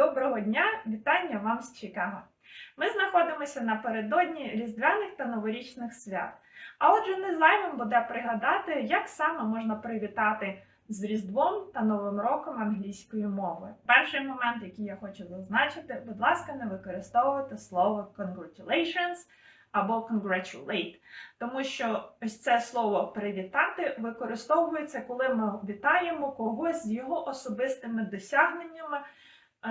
Доброго дня! Вітання вам з Чикаго! Ми знаходимося напередодні різдвяних та новорічних свят. А отже, не зайвим буде пригадати, як саме можна привітати з Різдвом та Новим роком англійською мовою. Перший момент, який я хочу зазначити, будь ласка, не використовуйте слово congratulations або congratulate, тому що ось це слово привітати використовується, коли ми вітаємо когось з його особистими досягненнями,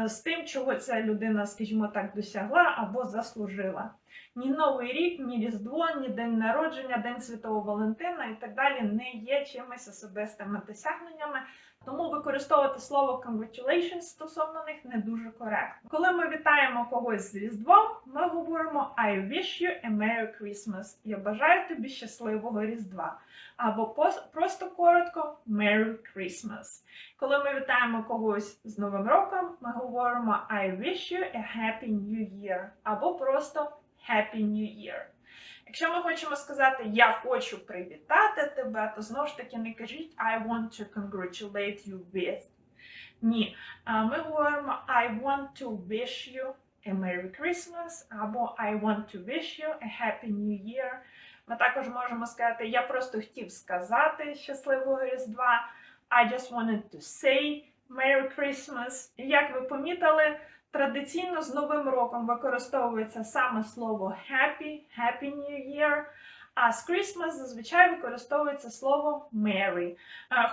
з тим, чого ця людина, скажімо так, досягла або заслужила. Ні Новий рік, ні Різдво, ні День народження, День Святого Валентина і так далі не є чимось особистими досягненнями. Тому використовувати слово congratulations стосовно них не дуже коректно. Коли ми вітаємо когось з Різдвом, ми говоримо I wish you a Merry Christmas. Я бажаю тобі щасливого Різдва. Або просто коротко Merry Christmas. Коли ми вітаємо когось з Новим роком, ми говоримо I wish you a Happy New Year. Або просто Happy New Year. Якщо ми хочемо сказати Я хочу привітати тебе, то знову ж таки не кажіть I want to congratulate you with. Ні. Ми говоримо I want to wish you a Merry Christmas або I want to wish you a Happy New Year. Ми також можемо сказати Я просто хотів сказати щасливого Різдва. I just wanted to say Merry Christmas. І як ви помітили, Традиційно з Новим роком використовується саме слово happy, happy new year, а з Christmas зазвичай використовується слово merry.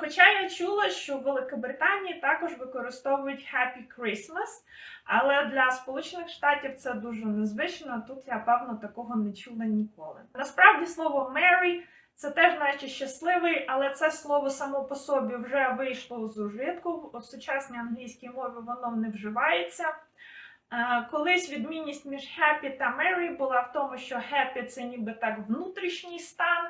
Хоча я чула, що в Великобританії також використовують happy Christmas, але для Сполучених Штатів це дуже незвично. Тут я певно такого не чула ніколи. Насправді слово merry це теж, наче щасливий, але це слово само по собі вже вийшло з ужитку. В сучасній англійській мові воно не вживається. Е, Колись відмінність між happy та merry була в тому, що happy це ніби так внутрішній стан,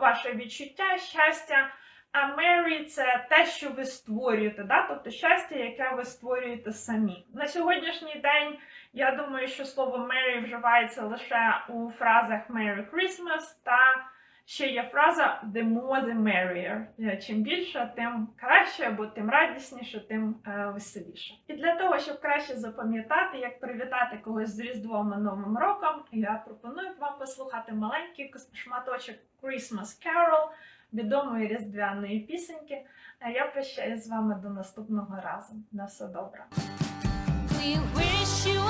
ваше відчуття щастя. А merry це те, що ви створюєте, да? тобто щастя, яке ви створюєте самі. На сьогоднішній день я думаю, що слово merry вживається лише у фразах Merry Christmas та ще є фраза the more the merrier. Е, Чим більше, тим краще, або тим радісніше, тим е, веселіше. І для того, щоб краще запам'ятати, як привітати когось з Різдвом і Новим роком, я пропоную вам послухати маленький шматочок Christmas Carol, відомої різдвяної пісеньки. А я прощаюсь з вами до наступного разу. На все добре. We wish you